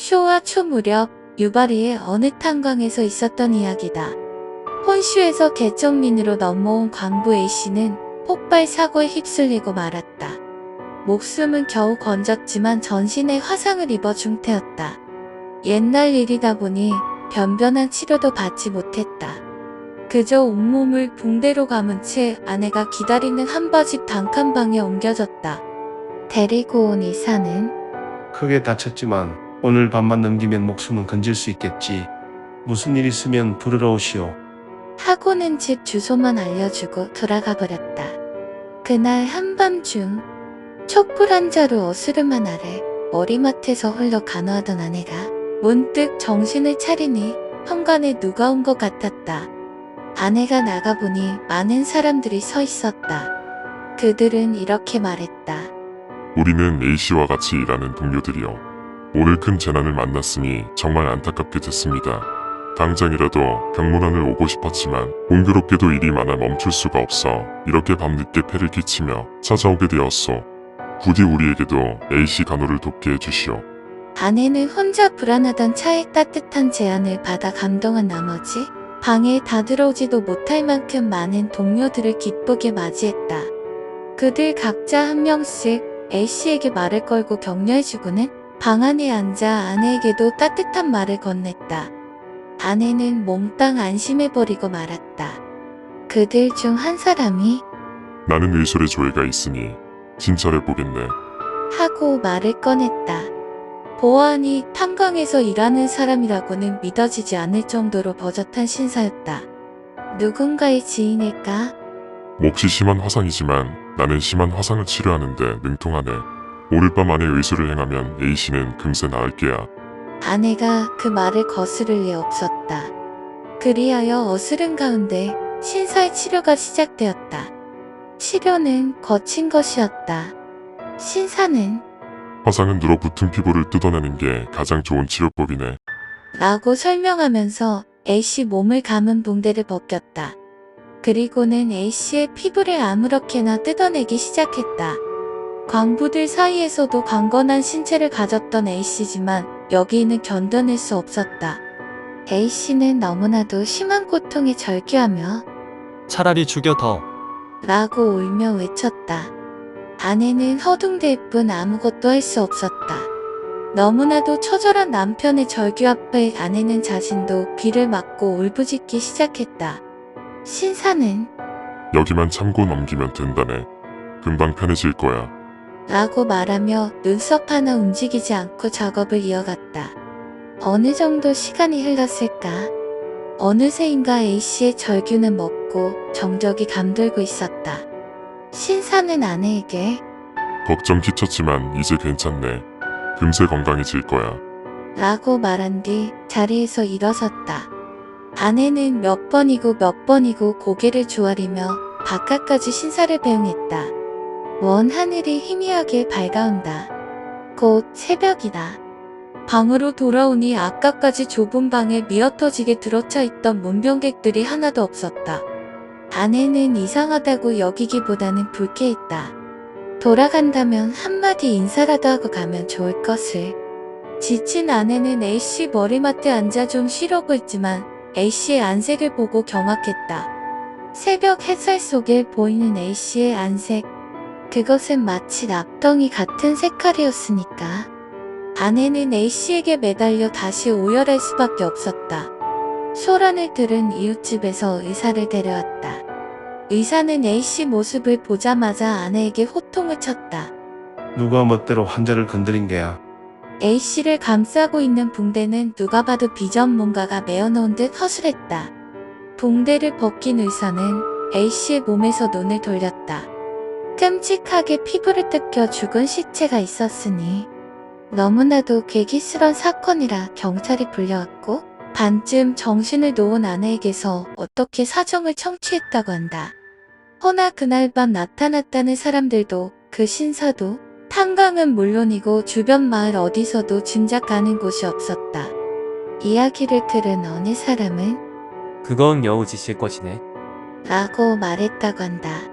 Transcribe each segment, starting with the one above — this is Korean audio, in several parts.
쇼와 초 무렵 유바리의 어느 탄광에서 있었던 이야기다. 혼슈에서 개정민으로 넘어온 광부 A씨는 폭발 사고에 휩쓸리고 말았다. 목숨은 겨우 건졌지만 전신에 화상을 입어 중태였다. 옛날 일이다 보니 변변한 치료도 받지 못했다. 그저 온몸을 붕대로 감은 채 아내가 기다리는 한바집 단칸방에 옮겨졌다. 데리고 온 의사는 크게 다쳤지만 오늘 밤만 넘기면 목숨은 건질 수 있겠지. 무슨 일 있으면 부르러 오시오. 하고는 집 주소만 알려주고 돌아가 버렸다. 그날 한밤중 촛불 한 자루 어스름한 아래 머리맡에서 홀로 간호하던 아내가 문득 정신을 차리니 현관에 누가 온 것 같았다. 아내가 나가보니 많은 사람들이 서 있었다. 그들은 이렇게 말했다. 우리는 A씨와 같이 일하는 동료들이요. 오늘 큰 재난을 만났으니 정말 안타깝게 됐습니다. 당장이라도 병문안을 오고 싶었지만 공교롭게도 일이 많아 멈출 수가 없어 이렇게 밤늦게 폐를 끼치며 찾아오게 되었소. 부디 우리에게도 A씨 간호를 돕게 해주시오. 아내는 혼자 불안하던 차의 따뜻한 제안을 받아 감동한 나머지 방에 다 들어오지도 못할 만큼 많은 동료들을 기쁘게 맞이했다. 그들 각자 한 명씩 A씨에게 말을 걸고 격려해주고는 방 안에 앉아 아내에게도 따뜻한 말을 건넸다. 아내는 몽땅 안심해버리고 말았다. 그들 중 한 사람이 나는 의술의 조예가 있으니 진찰해보겠네. 하고 말을 꺼냈다. 보아하니 탄광에서 일하는 사람이라고는 믿어지지 않을 정도로 버젓한 신사였다. 누군가의 지인일까? 몹시 심한 화상이지만 나는 심한 화상을 치료하는데 능통하네. 오늘 밤 안에 의술을 행하면 A씨는 금세 나을 게야. 아내가 그 말을 거스를 리 없었다. 그리하여 어스른 가운데 신사의 치료가 시작되었다. 치료는 거친 것이었다. 신사는 화상은 눌어붙은 피부를 뜯어내는 게 가장 좋은 치료법이네. 라고 설명하면서 A씨 몸을 감은 붕대를 벗겼다. 그리고는 A씨의 피부를 아무렇게나 뜯어내기 시작했다. 광부들 사이에서도 강건한 신체를 가졌던 A씨지만 여기는 견뎌낼 수 없었다. A씨는 너무나도 심한 고통에 절규하며 차라리 죽여 더. 라고 울며 외쳤다. 아내는 허둥댈 뿐 아무것도 할 수 없었다. 너무나도 처절한 남편의 절규 앞에 아내는 자신도 귀를 막고 울부짖기 시작했다. 신사는 여기만 참고 넘기면 된다네. 금방 편해질 거야. 라고 말하며 눈썹 하나 움직이지 않고 작업을 이어갔다. 어느 정도 시간이 흘렀을까? 어느새인가 A씨의 절규는 먹고 정적이 감돌고 있었다. 신사는 아내에게 걱정 끼쳤지만 이제 괜찮네. 금세 건강해질 거야. 라고 말한 뒤 자리에서 일어섰다. 아내는 몇 번이고 몇 번이고 고개를 조아리며 바깥까지 신사를 배웅했다. 먼 하늘이 희미하게 밝아온다. 곧 새벽이다. 방으로 돌아오니 아까까지 좁은 방에 미어터지게 들어차 있던 문병객들이 하나도 없었다. 아내는 이상하다고 여기기보다는 불쾌했다. 돌아간다면 한마디 인사라도 하고 가면 좋을 것을. 지친 아내는 A씨 머리맡에 앉아 좀 쉬려고 했지만 A씨의 안색을 보고 경악했다. 새벽 햇살 속에 보이는 A씨의 안색. 그것은 마치 납덩이 같은 색깔이었으니까. 아내는 A씨에게 매달려 다시 오열할 수밖에 없었다. 소란을 들은 이웃집에서 의사를 데려왔다. 의사는 A씨 모습을 보자마자 아내에게 호통을 쳤다. 누가 멋대로 환자를 건드린 게야. A씨를 감싸고 있는 붕대는 누가 봐도 비전문가가 메어놓은 듯 허술했다. 붕대를 벗긴 의사는 A씨의 몸에서 눈을 돌렸다. 끔찍하게 피부를 뜯겨 죽은 시체가 있었으니 너무나도 괴기스런 사건이라 경찰이 불려왔고 반쯤 정신을 놓은 아내에게서 어떻게 사정을 청취했다고 한다. 허나 그날 밤 나타났다는 사람들도 그 신사도 탄강은 물론이고 주변 마을 어디서도 짐작 가는 곳이 없었다. 이야기를 들은 어느 사람은 그건 여우짓일 것이네. 라고 말했다고 한다.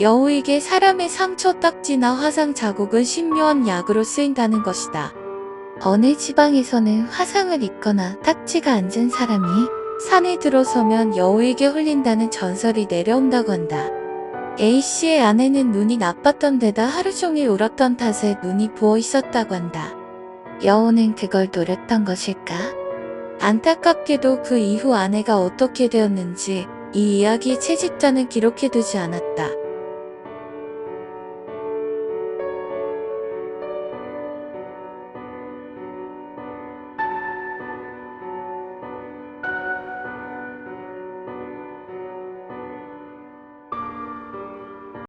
여우에게 사람의 상처 딱지나 화상 자국은 신묘한 약으로 쓰인다는 것이다. 어느 지방에서는 화상을 입거나 딱지가 앉은 사람이 산에 들어서면 여우에게 홀린다는 전설이 내려온다고 한다. A씨의 아내는 눈이 나빴던 데다 하루 종일 울었던 탓에 눈이 부어 있었다고 한다. 여우는 그걸 노렸던 것일까? 안타깝게도 그 이후 아내가 어떻게 되었는지 이 이야기 채집자는 기록해두지 않았다.